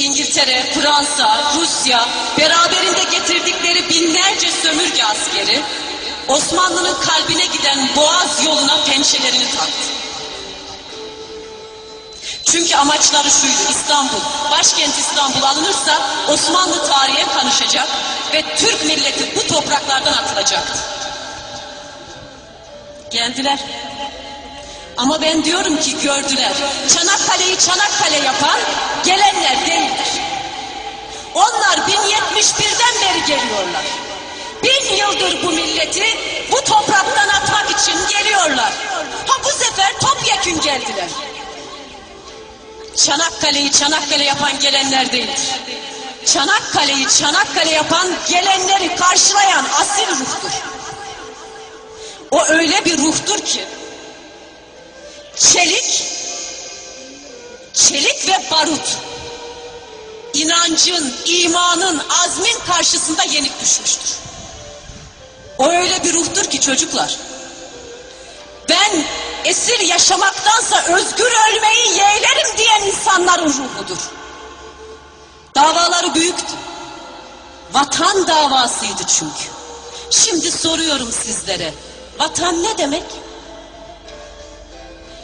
İngiltere, Fransa, Rusya beraberinde getirdikleri binlerce sömürge askeri Osmanlı'nın kalbine giden boğaz yoluna pençelerini taktı. Çünkü amaçları şuydu İstanbul, başkent İstanbul alınırsa Osmanlı tarihe kanışacak ve Türk milleti bu topraklardan atılacaktı. Geldiler. Ama ben diyorum ki gördüler. Çanakkale'yi Çanakkale yapan gelenler değildir. Onlar 1071'den beri geliyorlar. Bin yıldır bu milleti bu topraktan atmak için geliyorlar. Ha bu sefer topyekün geldiler. Çanakkale'yi Çanakkale yapan gelenler değildir. Çanakkale'yi Çanakkale yapan gelenleri karşılayan asil ruhtur. O öyle bir ruhtur ki çelik, çelik ve barut inancın, imanın, azmin karşısında yenik düşmüştür. O öyle bir ruhtur ki çocuklar. Ben esir yaşamaktansa özgür ölmeyi yeğlerim diyen insanların ruhudur. Davaları büyüktü. Vatan davasıydı çünkü. Şimdi soruyorum sizlere. Vatan ne demek?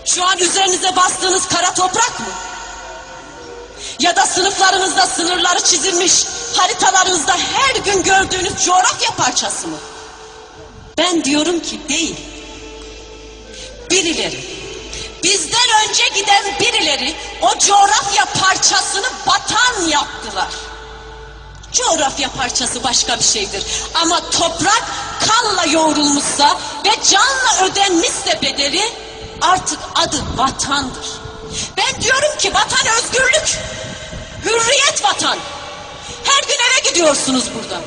Şu an üzerinize bastığınız kara toprak mı? Ya da sınıflarınızda sınırları çizilmiş, haritalarınızda her gün gördüğünüz coğrafya parçası mı? Ben diyorum ki değil. Birileri, bizden önce giden birileri o coğrafya parçasını vatan yaptılar. Coğrafya parçası başka bir şeydir. Ama toprak kanla yoğrulmuşsa ve canla ödenmişse bedeli artık adı vatandır. Ben diyorum ki vatan özgürlük, hürriyet vatan. Her gün eve gidiyorsunuz burada.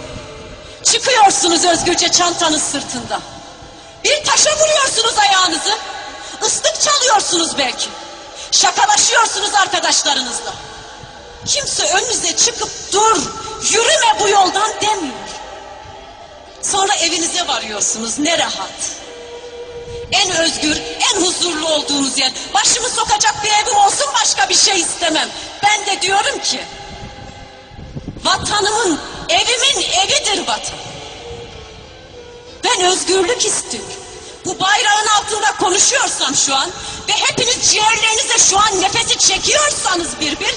Çıkıyorsunuz özgürce çantanız sırtında. Bir taşa vuruyorsunuz ayağınızı. Islık çalıyorsunuz belki. Şakalaşıyorsunuz arkadaşlarınızla. Kimse önünüze çıkıp dur, yürüme bu yoldan demiyor. Sonra evinize varıyorsunuz ne rahat. En özgür, en huzurlu olduğunuz yer. Başımı sokacak bir evim olsun başka bir şey istemem. Ben de diyorum ki vatanımın, evimin evidir vatan. Ben özgürlük istiyorum. Bu bayrağın altında konuşuyorsam şu an ve hepiniz ciğerlerinize şu an nefesi çekiyorsanız bir bir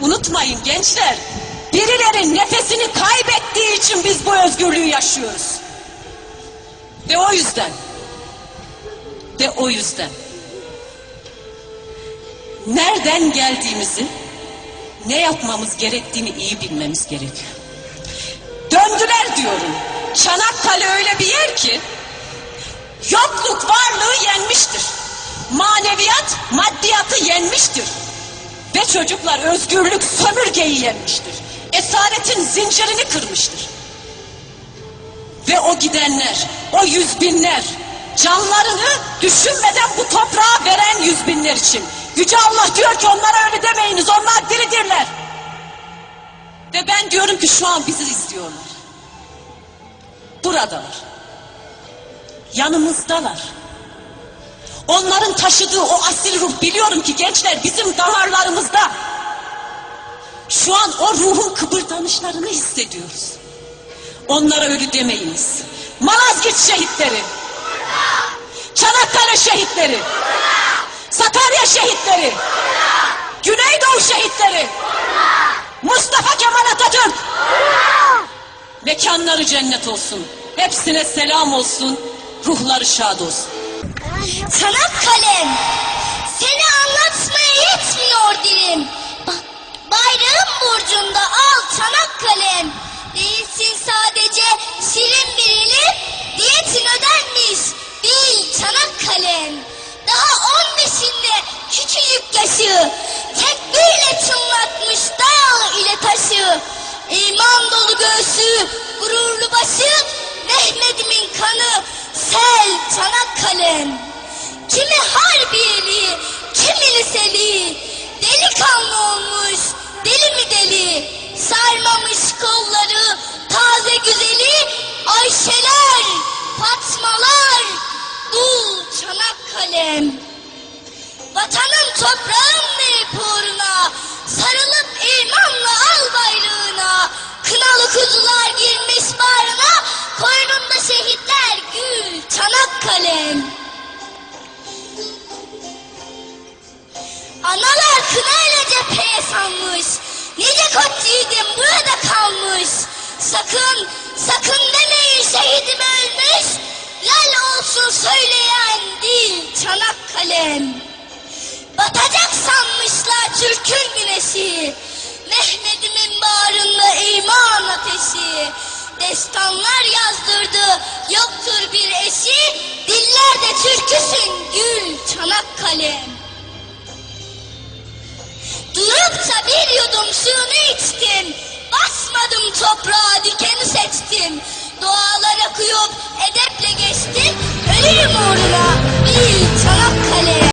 unutmayın gençler. Birileri nefesini kaybettiği için biz bu özgürlüğü yaşıyoruz. Ve o yüzden o yüzden nereden geldiğimizi ne yapmamız gerektiğini iyi bilmemiz gerekiyor. Döndüler diyorum. Çanakkale öyle bir yer ki yokluk varlığı yenmiştir. Maneviyat maddiyatı yenmiştir. Ve çocuklar özgürlük sömürgeyi yenmiştir. Esaretin zincirini kırmıştır. Ve o gidenler, o yüz binler, canlarını düşünmeden bu toprağa veren yüz binler için. Yüce Allah diyor ki onlara öyle demeyiniz, onlar diridirler. Ve ben diyorum ki şu an bizi izliyorlar. Buradalar. Yanımızdalar. Onların taşıdığı o asil ruh biliyorum ki gençler bizim damarlarımızda. Şu an o ruhun kıpırdanışlarını hissediyoruz. Onlara ölü demeyiniz. Malazgirt şehitleri. Çanakkale şehitleri. Sakarya şehitleri. Güneydoğu şehitleri. Mustafa Kemal Atatürk. Mekanları cennet olsun. Hepsine selam olsun. Ruhları şad olsun. Çanakkale'm, seni anlatmaya yetmiyor dilim. Ba- bayrağın burcunda al Çanakkale'm. Değilsin sadece şirin bir ilim, diyetin ödenmiş. Bil Çanakkale'm. Daha on beşinde küçücük yaşı, tekbirle çınlatmış dağ ile taşı. İman dolu göğsü, gururlu başı, Mehmet'imin kanı, sel Çanakkale'm. Kimi harbiyeli, kimi liseli, Çanakkale'm. Vatanın toprağın nehri uğruna, sarılıp imanla kuzular girmiş bağrına, koynunda şehitler gül, Çanakkale'm. Analar kınayla cepheye sanmış, nice koç yiğidim burada kalmış. Sakın, sakın demeyin şehidim ölmüş, lal olsun dil Çanakkale'm. Batacak sanmışlar Türk'ün güneşi. Mehmet'imin bağrında iman ateşi. Destanlar yazdırdı yoktur bir eşi. Dillerde türküsün gül Çanakkale'm. Durup da bir yudum suyunu içtim. Basmadım toprağa dikeni seçtim. Doğalara kuyup edeple geçtim. Ölürüm uğruna. Bil Hello.